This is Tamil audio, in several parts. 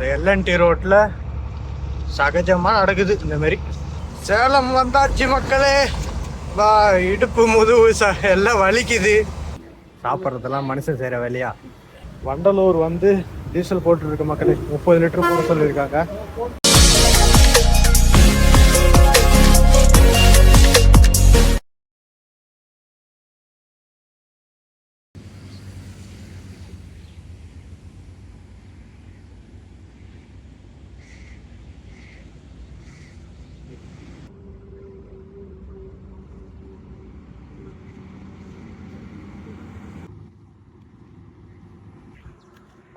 இந்த எல்என்டி ரோட்டில் சகஜமாக நடக்குது இந்த மாதிரி சேலம் வந்தாச்சு மக்களே. வா இடுப்பு முதுகு ச எல்லாம் வலிக்குது. சாப்பிட்றதெல்லாம் மனுஷன் செய்கிற வேலையா? வண்டலூர் வந்து டீசல் போட்டுருக்கு மக்களே. முப்பது லிட்டர் போட சொல்லியிருக்காங்க.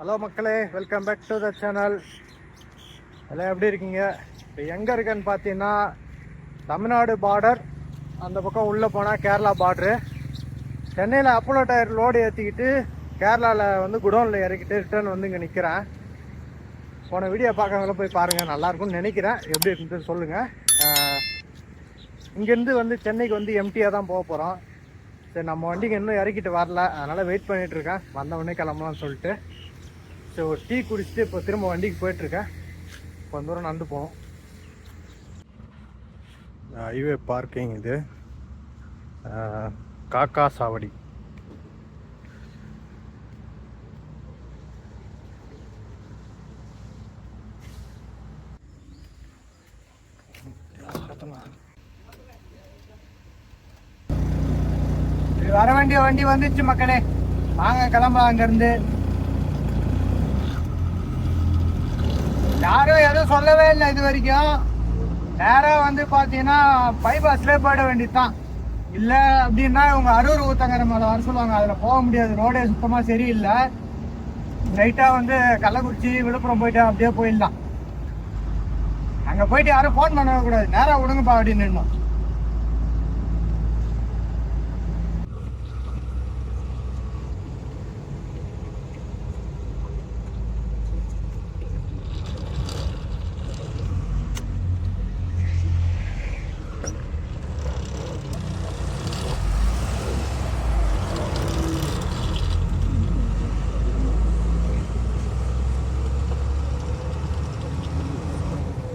ஹலோ மக்களே welcome back to the channel எல்லாம் எப்படி இருக்கீங்க? இப்போ எங்கே இருக்கேன்னு பார்த்தீங்கன்னா தமிழ்நாடு பார்டர் அந்த பக்கம் உள்ளே போனால் கேரளா பார்டரு சென்னையில் அப்போலோ டயர் லோடு ஏற்றிக்கிட்டு கேரளாவில் வந்து குடோனில் இறக்கிட்டு ரிட்டர்ன் வந்து இங்கே நிற்கிறேன் போன வீடியோ பார்க்கறவங்கள போய் பாருங்கள் நல்லாயிருக்கும்னு நினைக்கிறேன். எப்படி இருக்குன்னு சொல்லுங்கள் இங்கேருந்து வந்து சென்னைக்கு வந்து எம்டியாக தான் போக போகிறோம் சரி நம்ம வண்டிக்கு இன்னும் இறக்கிட்டு வரல. அதனால் வெயிட் பண்ணிகிட்ருக்கேன் இருக்கேன். கிளம்பலாம்னு சொல்லிட்டு. ஒரு டீ குடிச்சிட்டு இப்போ திரும்ப வண்டிக்கு போயிட்டுருக்கேன். கொஞ்ச தூரம் நடந்து போகணும். ஹைவே பார்க்கிங் இது. காக்கா சாவடி வர வேண்டிய வண்டி வந்துச்சு மக்களே. வாங்க கிளம்பலாம் அங்கேருந்து யாரும் எதுவும் சொல்லவே இல்லை இது வரைக்கும். நேராக வந்து பார்த்தீங்கன்னா பைபாஸ்லேயே போயிட வேண்டியதுதான். இல்லை அப்படின்னா இவங்க அரூர் ஊத்தங்கிற மேலே வர சொல்லுவாங்க. அதில் போக முடியாது. ரோடே சுத்தமாக சரியில்லை. ரைட்டாக வந்து கள்ளக்குறிச்சி விழுப்புரம் போயிட்டு அப்படியே போயிடலாம். அங்கே போயிட்டு யாரும் ஃபோன் பண்ணவே கூடாது. நேராக விடுங்கப்பா அப்படின்னு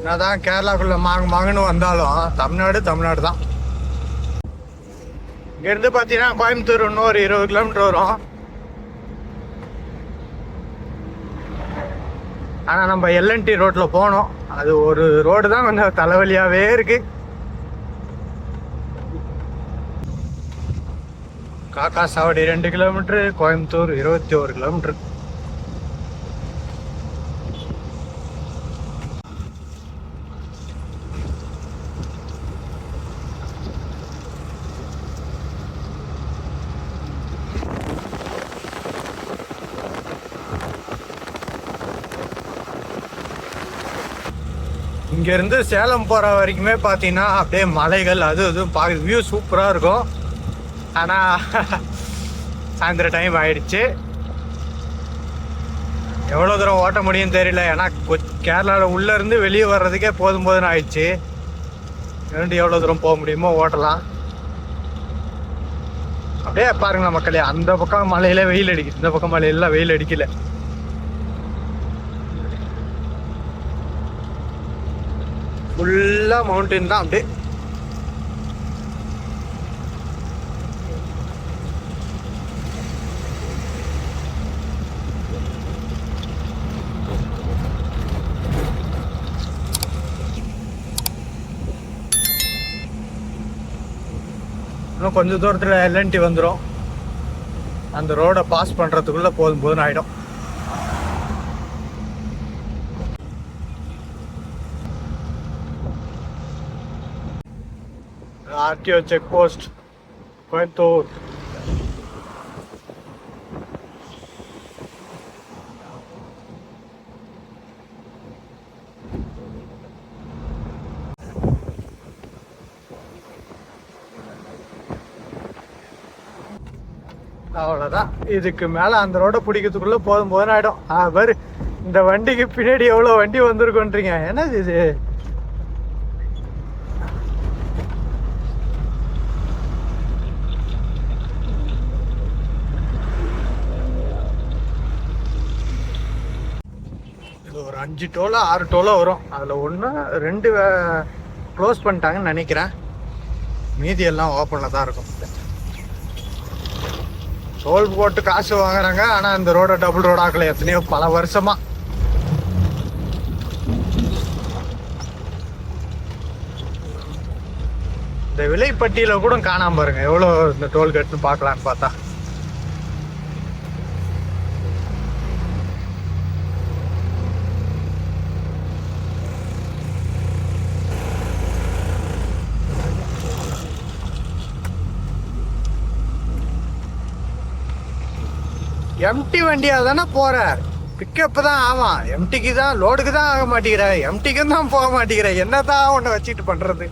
நின்னோம் என்னதான் கேரளாக்குள்ள மாங்க மாங்கன்னு வந்தாலும் தமிழ்நாடு தமிழ்நாடு தான். இங்கேருந்து பார்த்தீங்கன்னா கோயம்புத்தூர் இன்னும் ஒரு இருபது கிலோமீட்டர் வரும். ஆனால் நம்ம எல்என்டி ரோட்டில் போனோம். அது ஒரு ரோடு தான் கொஞ்சம் தலைவலியாகவே இருக்கு. காக்கா சாவடி ரெண்டு கிலோமீட்ரு கோயம்புத்தூர் இருபத்தி ஒரு கிலோமீட்டர். இங்கேருந்து சேலம் போகிற வரைக்குமே பார்த்தீங்கன்னா அப்படியே மலைகள் அது இதுவும் பார்க்க வியூ சூப்பராக இருக்கும். ஆனால் சாயந்தர டைம் ஆயிடுச்சு. எவ்வளோ தூரம் ஓட்ட முடியும்னு தெரியல. ஏன்னா கேரளாவில் உள்ளேருந்து வெளியே வர்றதுக்கே போதும் போதுன்னு ஆயிடுச்சு. ரெண்டு எவ்வளோ தூரம் போக முடியுமோ ஓட்டலாம். அப்படியே பாருங்களேன் மக்களே அந்த பக்கம் மலையில வெயில் அடிக்குது. இந்த பக்கம் மலையில வெயில் அடிக்கல. ஃபுல்லாக மவுண்டன் தான் அப்படியே. இன்னும் கொஞ்சம் தூரத்தில் எல்என்டி வந்துடும் அந்த ரோடை பாஸ் பண்ணுறதுக்குள்ளே போதும் போதும் ஆகிடும் ஆர்டிஓ செக் போஸ்ட் கோயம்புத்தூர். அவ்வளோதான் இதுக்கு மேலே அந்த ரோடை பிடிக்கிறதுக்குள்ளே போதும் போதும் ஆகிடும் ஆ பாரு இந்த வண்டிக்கு பின்னாடி எவ்வளோ வண்டி வந்திருக்கோன்றீங்க. என்னது இது அது ஒரு அஞ்சு டோலோ ஆறு டோலோ வரும். அதில் ஒன்று ரெண்டு க்ளோஸ் பண்ணிட்டாங்கன்னு நினைக்கிறேன். மீதி எல்லாம் ஓப்பனில் தான் இருக்கும். டோல் போட்டு காசு வாங்குறாங்க. ஆனால் இந்த ரோடை டபுள் ரோட் ஆக்கல. எத்தனையோ பல வருஷமா. இந்த விலைப்பட்டியில் கூட காணாம பாருங்க. எவ்வளோ இந்த டோல் பார்க்கலான்னு பார்த்தா. எம்டி வண்டியாக தானே போகிறார் பிக்கப் தான் ஆவான். எம்டிக்கு தான் லோடுக்கு தான் ஆக மாட்டேங்கிற. எம்டிக்கும் தான் போக மாட்டேங்கிற. என்னதான் உன்னை வச்சுட்டு பண்ணுறது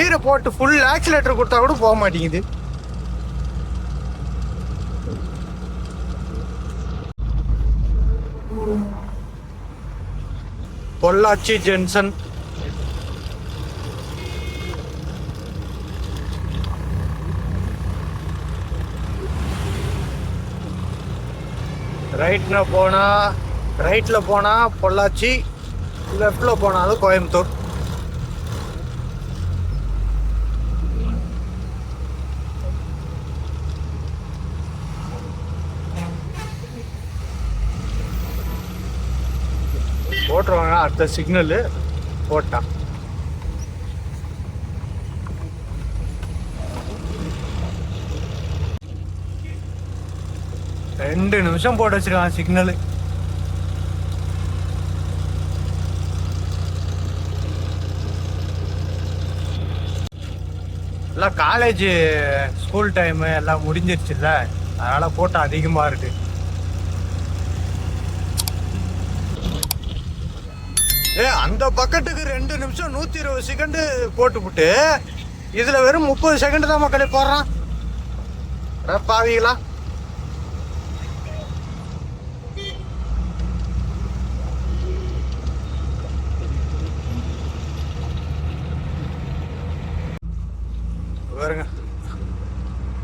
ஈர போட்டு ஃபுல் ஆக்சிலேட்டர் கொடுத்தா கூட போக மாட்டேங்குது. பொள்ளாச்சி ஜென்சன். ரைட்டில் போனால் ரைட்டில் போனால் பொள்ளாச்சி லெஃப்டில் போனாலும் கோயம்புத்தூர். போட்டுருவாங்க அடுத்த சிக்னலு போட்டான் ரெண்டு நிமிஷம் போட்டு வச்சிருக்கான் சிக்னலு. எல்லாம் காலேஜ் ஸ்கூல் டைமு எல்லாம் முடிஞ்சிருச்சுல்ல. அதனால கூட்டம் அதிகமாக இருக்கு. ஏ அந்த பக்கெட்டுக்கு ரெண்டு நிமிஷம் நூற்றி இருபது செகண்டு விட்டு இதில் வெறும் முப்பது செகண்ட் தான் மக்களே போடுறான். பாவீங்களா பாவிகளா பாருங்க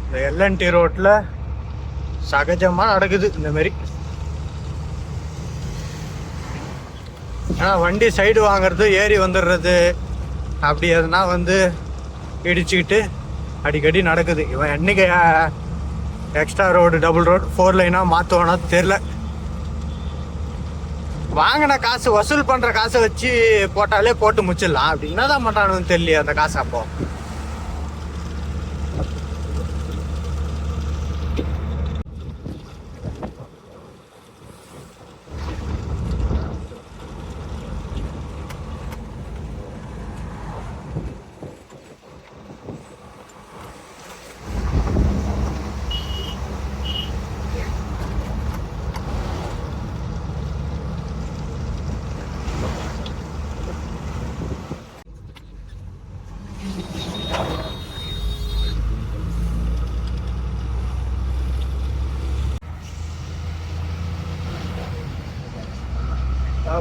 இந்த எல்என்டி ரோட்டில் சகஜமாக நடக்குது இந்த மாதிரி ஆனால் வண்டி சைடு வாங்குறது ஏறி வந்துடுறது அப்படி எதுனா வந்து இடிச்சுக்கிட்டு அடிக்கடி நடக்குது. இவன் என்னைக்கு extra road double road four லைனாக மாற்றுவானா தெரில. வாங்கின காசு வசூல் பண்ணுற காசை வச்சு போட்டாலே போட்டு முச்சிடலாம் அப்படி என்னதான் பண்ணுறானுன்னு தெரியல அந்த காசு அப்போது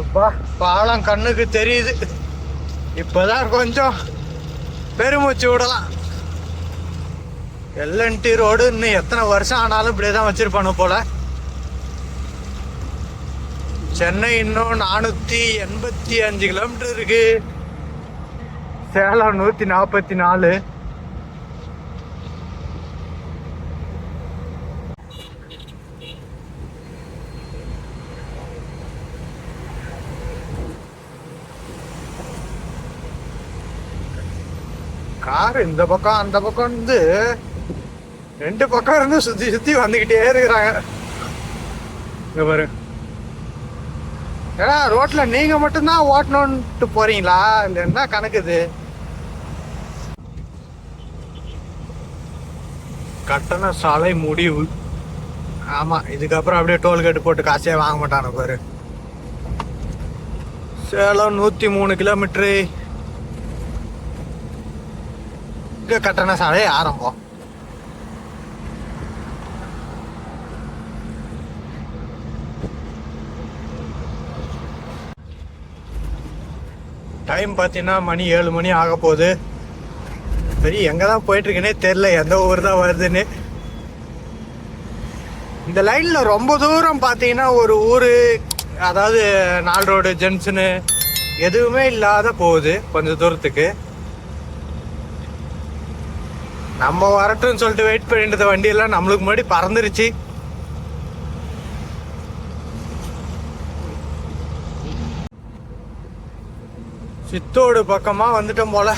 அப்பா பாலம் கண்ணுக்கு தெரியுது. இப்போதான் கொஞ்சம் பெருமூச்சு விடலாம். எல்என்டி ரோடு இன்னும் எத்தனை வருஷம் ஆனாலும் இப்படியே தான் வச்சிருப்பானு போல. சென்னை இன்னும் நானூத்தி எண்பத்தி அஞ்சு கிலோமீட்டர் இருக்கு. சேலம் நூத்தி நாற்பத்தி நாலு. கார் இந்த பக்கம் அந்த பக்கம் இருந்து ரெண்டு பக்கம் இருந்து சுத்தி சுத்தி வந்துகிட்டே இருக்கிறாங்க. இங்க பாரு. ஏன்னா ரோட்ல நீங்க மட்டும்தான் ஓட்டணும்ட்டு போறீங்களா? இல்ல என்ன கணக்குது கட்டண சாலை முடிவு. ஆமா இதுக்கப்புறம் அப்படியே டோல்கேட் போட்டு காசே வாங்க மாட்டானு பாரு. சேலம் நூத்தி மூணு கிலோமீட்டரு இங்க கட்டண சாலை ஆரம்பம். டைம் பார்த்தீங்கன்னா மணி ஏழு மணி ஆக போகுது. சரி எங்கே தான் போயிட்டு தெரில எந்த ஊர் தான் வருதுன்னு. இந்த லைன்ல ரொம்ப தூரம் பார்த்தீங்கன்னா ஒரு ஊர் அதாவது நால் ரோடு ஜென்ஸுன்னு எதுவுமே இல்லாத போகுது கொஞ்சம் தூரத்துக்கு. நம்ம வரட்டும்னு சொல்லிட்டு வெயிட் பண்ணிட்டு வண்டியெல்லாம் நம்மளுக்கு முன்னாடி பறந்துருச்சு. சித்தோடு பக்கமா வந்துட்டோம் போல.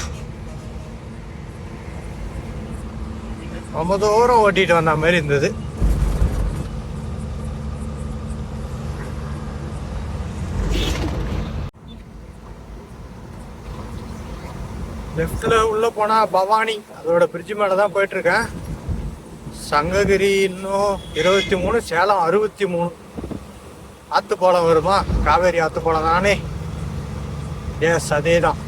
ரொம்ப தூரம் ஓட்டிட்டு வந்த மாதிரி இருந்தது. லெஃப்டில் உள்ளே போனால் பவானி. அதோட பிரிட்ஜ் மேலே தான் போயிட்டுருக்கேன். சங்ககிரி இன்னும் இருபத்தி மூணு சேலம் அறுபத்தி மூணு. ஆற்றுப்பாலம் வருமா? காவேரி ஆற்றுப்பாலம் தானே. எஸ் அதே தான்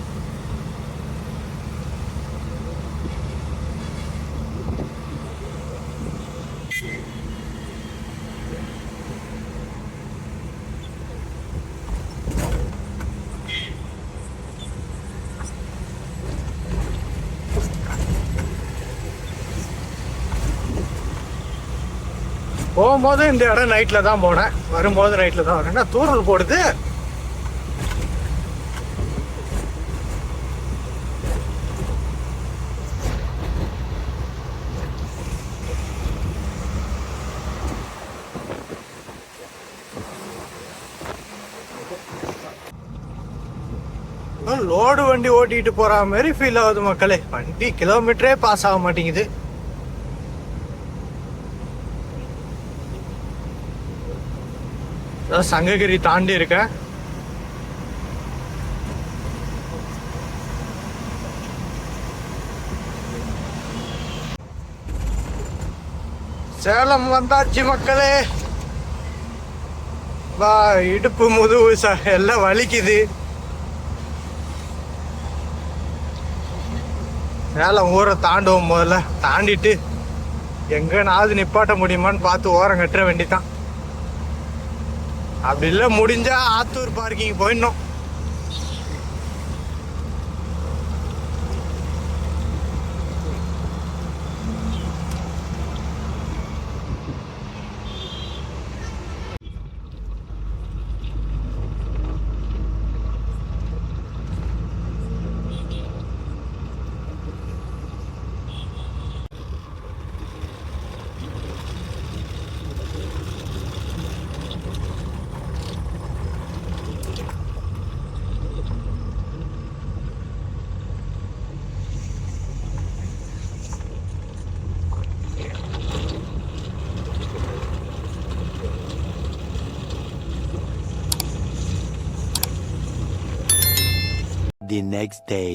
போகும்போது இந்த இடம் நைட்டில் தான் போனேன். வரும்போது நைட்டில் தான் வரேன். தூரல் போடுது. லோடு வண்டி ஓட்டிகிட்டு போகிற மாதிரி ஃபீல் ஆகுது மக்களே. வண்டி கிலோமீட்டரே பாஸ் ஆக மாட்டேங்குது. சங்ககிரி தாண்டி இருக்கேன் சேலம் வந்தாச்சு மக்களே. வா இடுப்பு முதுகு ச எல்லாம் வலிக்குது. சேலம் ஊரை தாண்டுவோம் முதல்ல. தாண்டிட்டு எங்கேனாவது நிப்பாட்ட முடியுமான்னு பார்த்து ஓரம் கட்டுற வேண்டிதான். அப்படி இல்லை முடிஞ்சா ஆத்தூர் பார்க்கிங் போயிடணும். The next day.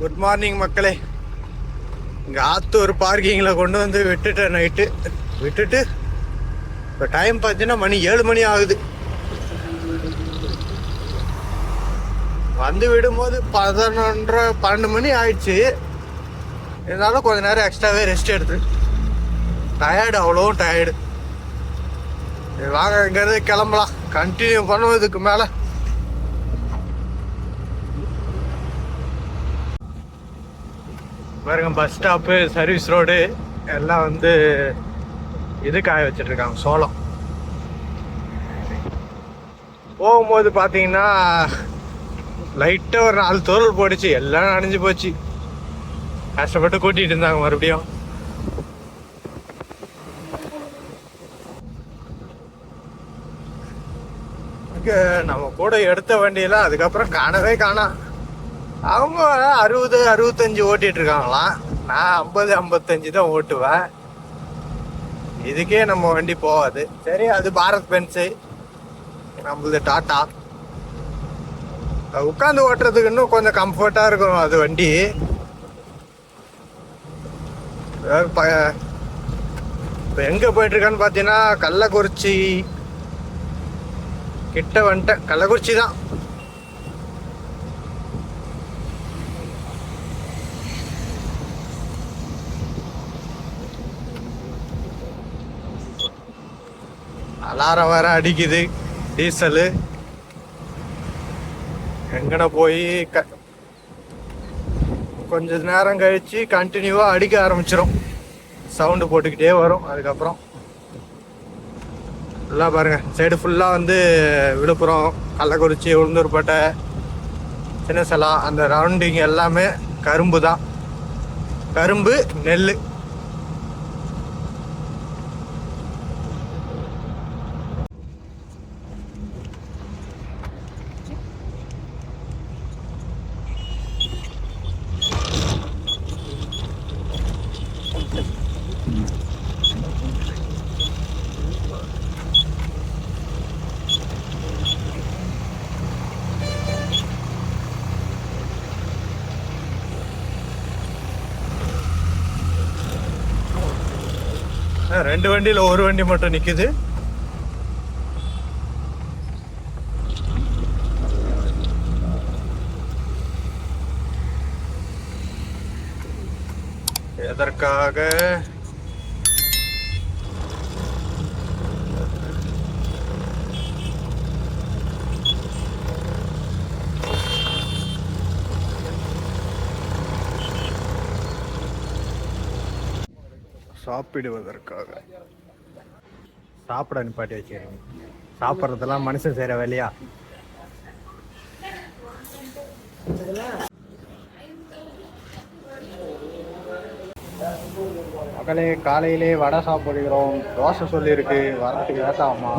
Good morning மக்களே. இங்கே ஆத்தூர் பார்க்கிங்கில் கொண்டு வந்து விட்டுட்டேன் நைட்டு விட்டுட்டு இப்போ டைம் பார்த்தீங்கன்னா மணி ஏழு மணி ஆகுது. வந்து விடும்போது பதினொன்றரை பன்னெண்டு மணி ஆயிடுச்சு. இருந்தாலும் கொஞ்ச நேரம் எக்ஸ்ட்ராவே ரெஸ்ட் எடுத்து. டயர்டு அவ்வளோவும் டயர்டு வாங்க இங்கேருந்து கிளம்பலாம். கண்டினியூ பண்ணுவோம் இதுக்கு மேலே. பாருங்க பஸ் ஸ்டாப்பு சர்வீஸ் ரோடு எல்லாம் வந்து இது காய வச்சுட்டு சோளம். போகும்போது பார்த்தீங்கன்னா லைட்டாக ஒரு நாலு தோல் போடுச்சு எல்லாம் அணிஞ்சு போச்சு. கஷ்டப்பட்டு கூட்டிகிட்டு இருந்தாங்க மறுபடியும். பைக்கு நம்ம கூட எடுத்த வண்டியெல்லாம் அதுக்கப்புறம் காணவே காணோம். அவங்க அறுபது அறுபத்தஞ்சு ஓட்டிட்டு இருக்காங்களாம். நான் ஐம்பது ஐம்பத்தஞ்சு தான் ஓட்டுவேன். இதுக்கே நம்ம வண்டி போகாது. சரி அது பாரத் பென்ஸு. நம்மளது டாட்டா உட்காந்து ஓட்டுறதுக்கு இன்னும் கொஞ்சம் கம்ஃபர்ட்டாக இருக்கும் அது வண்டி. இப்போ எங்கே போயிட்டுருக்கான்னு பார்த்தீங்கன்னா கள்ளக்குறிச்சி கிட்ட வந்துட்டேன் கள்ளக்குறிச்சி தான். அலாரம் வேற அடிக்குது. டீசலு. எங்கட போய் க கொஞ்ச நேரம் கழிச்சு கண்டினியூவாக அடிக்க ஆரம்பிச்சிடும் சவுண்டு போட்டுக்கிட்டே வரும். அதுக்கப்புறம் ஃபுல்லாக பாருங்கள் சைடு ஃபுல்லாக வந்து விழுப்புரம் கள்ளக்குறிச்சி உளுந்தூர்பேட்டை சின்னசலா அந்த ரவுண்டிங் எல்லாமே கரும்பு தான் கரும்பு நெல் ரெண்டு வண்டியில் ஒரு வண்டி மட்டும் நிற்குது எதற்காக சாப்பிடுவதற்காக. சாப்பிட நிப்பாட்டி வச்சுக்கிறேன் சாப்பிட்றதெல்லாம் மனுஷன் செய்கிற வேலையா? மகளே காலையிலே வடை சாப்பிடுகிறோம். தோசை சொல்லியிருக்கு. வரத்துக்கு லேட் ஆகுமா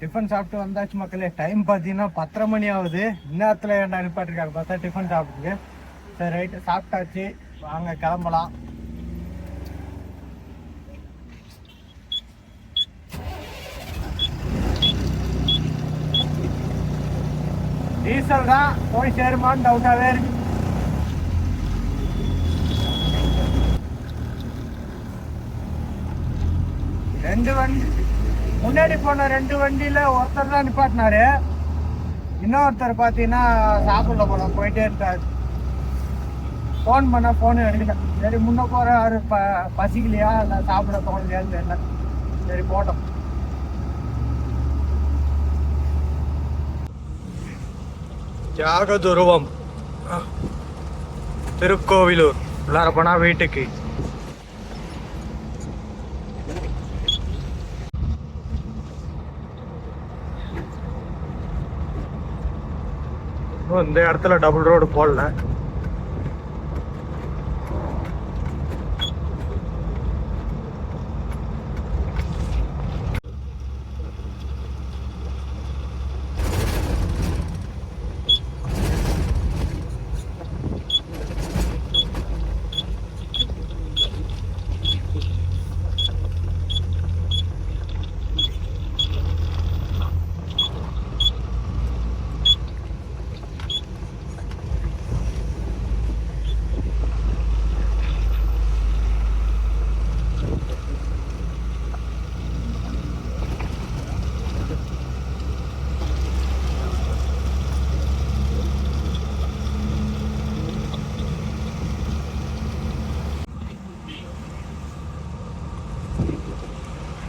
டிஃபன் சாப்பிட்டு வந்தாச்சு மக்களே. டைம் பார்த்தீங்கன்னா பத்தரை மணி ஆகுது. இந்நேரத்தில் என்ன அனுப்பிட்டுருக்காங்க பார்த்தா டிஃபன் சாப்பிட்டுக்கு. சரி ரைட்டு சாப்பிட்டாச்சு. வாங்க கிளம்பலாம். டீசல் தான். போய் சேருமான்னு டவுட்டாகவே இருக்கு. ரெண்டு வண்டி முன்னாடி போன ரெண்டு வண்டியில ஒருத்தர் தான் நிப்பாட்டினாரு. இன்னொருத்தர் பார்த்தீங்கன்னா சாப்பிடல போல போயிட்டே இருக்காரு. ஃபோன் பண்ண ஃபோனு எடுக்கல. சரி முன்ன போறாரு ப பசிக்கலையா? இல்லை சாப்பிட தோணலையான்னு தெரியல. சரி போட்டோம். தியாக துருவம் திருக்கோவிலூர். உள்ளார போனால் வீட்டுக்கு. இந்த இடத்துல டபுள் ரோடு போடல.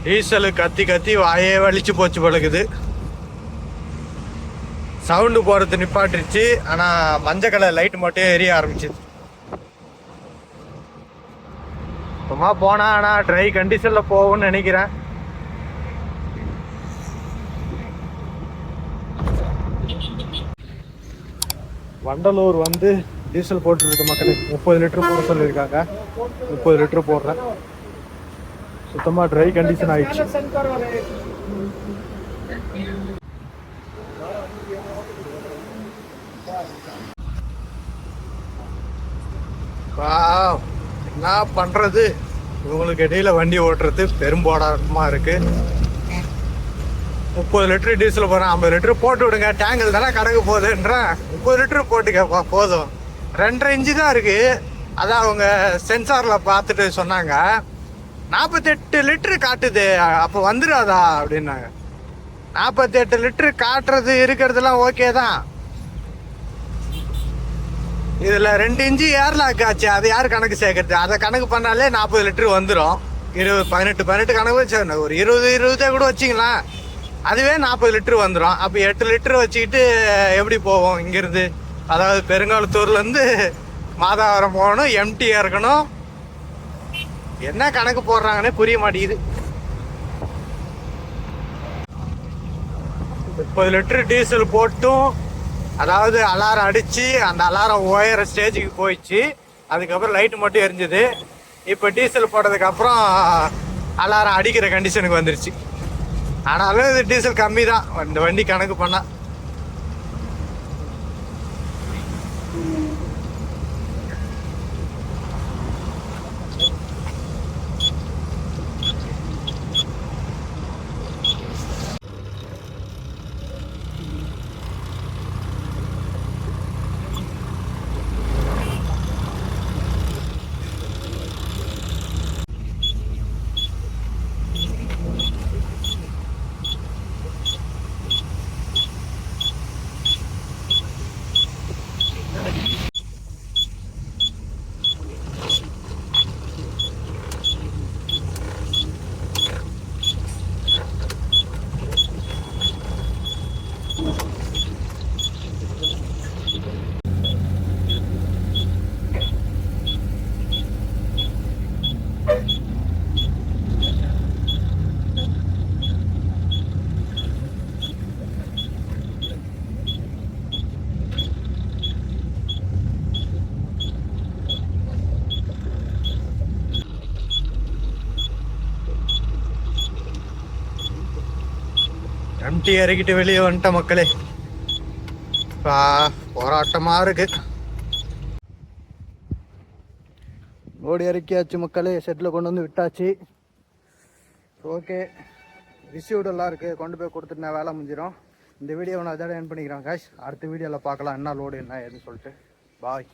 டீசல் கத்தி கத்தி வாயே வலிச்சு போச்சு பழகுது. சவுண்டு போகிறது நிப்பாட்டிருச்சு. ஆனால் மஞ்சள் கலர் லைட் மட்டும் எரிய ஆரம்பிச்சிது. சும்மா போனா ஆனால் ட்ரை கண்டிஷனில் போகும்னு நினைக்கிறேன். வண்டலூர் வந்து டீசல் போட்டுருக்கு மக்களுக்கு முப்பது லிட்டர் போட சொல்லியிருக்காங்க. முப்பது லிட்டர் போடுறேன். சுத்தமாக ட்ரை கண்டிஷன் ஆயிடுச்சு. என்ன பண்ணுறது இவங்களுக்கு இடையில் வண்டி ஓட்டுறது பெரும்போடமாக இருக்கு. முப்பது லிட்டரு டீசல் போகிறேன் ஐம்பது லிட்டரு போட்டு விடுங்க. டேங்கில் தானே கணக்கு போகுதுன்றேன் முப்பது லிட்டரு போட்டுக்க போதும். ரெண்டரை இன்ச்சு தான் இருக்குது அதான் அவங்க சென்சாரில் பார்த்துட்டு சொன்னாங்க. நாற்பத்தெட்டு லிட்டரு காட்டுது. அப்போ வந்துடாதா அப்படின்னாங்க. நாற்பத்தெட்டு லிட்டரு காட்டுறது இருக்கிறதுலாம் ஓகே தான். இதில் ரெண்டு இன்ச்சு ஏர்லாக் ஆச்சு. அது யார் கணக்கு சேர்க்கறது அதை கணக்கு பண்ணாலே நாற்பது லிட்டரு வந்துடும் இருபது பதினெட்டு பதினெட்டு கணக்கு வச்சு ஒரு இருபது இருபதே கூட வச்சிங்களா அதுவே நாற்பது லிட்டரு வந்துடும் அப்போ எட்டு லிட்டர் வச்சுக்கிட்டு எப்படி போவோம் இங்கேருந்து? அதாவது பெருங்காலத்தூர்லேருந்து மாதாவரம் போகணும் எம்டியாக இருக்கணும் என்ன கணக்கு போடுறாங்கன்னே புரிய மாட்டேங்குது. முப்பது லிட்டர் டீசல் போட்டும் அதாவது அலாரம் அடிச்சு அந்த அலாரம் ஓயிற ஸ்டேஜுக்கு போயிடுச்சு. அதுக்கப்புறம் லைட்டு மட்டும் எரிஞ்சுது. இப்போ டீசல் போட்டதுக்கு அப்புறம் அலாரம் அடிக்கிற கண்டிஷனுக்கு வந்துருச்சு. ஆனாலும் இது டீசல் கம்மி தான் இந்த வண்டி கணக்கு பண்ணால் கட்டி இறக்கிட்டு வெளியே வந்துட்ட மக்களே. போராட்டமாக போராட்டமா இருக்கு. ஓடி இறக்கியாச்சு மக்களே செட்டில் கொண்டு வந்து விட்டாச்சு. ஓகே ரிசீவ்டு எல்லாம் இருக்குது கொண்டு போய் கொடுத்துட்டு நான் வேலை முடிஞ்சிடும். இந்த வீடியோவை நான் அதோட என் பண்ணிக்கிறேன் காஷ் அடுத்த வீடியோவில் பார்க்கலாம் என்ன லோடு என்ன ஏதுன்னு சொல்லிட்டு. பாய்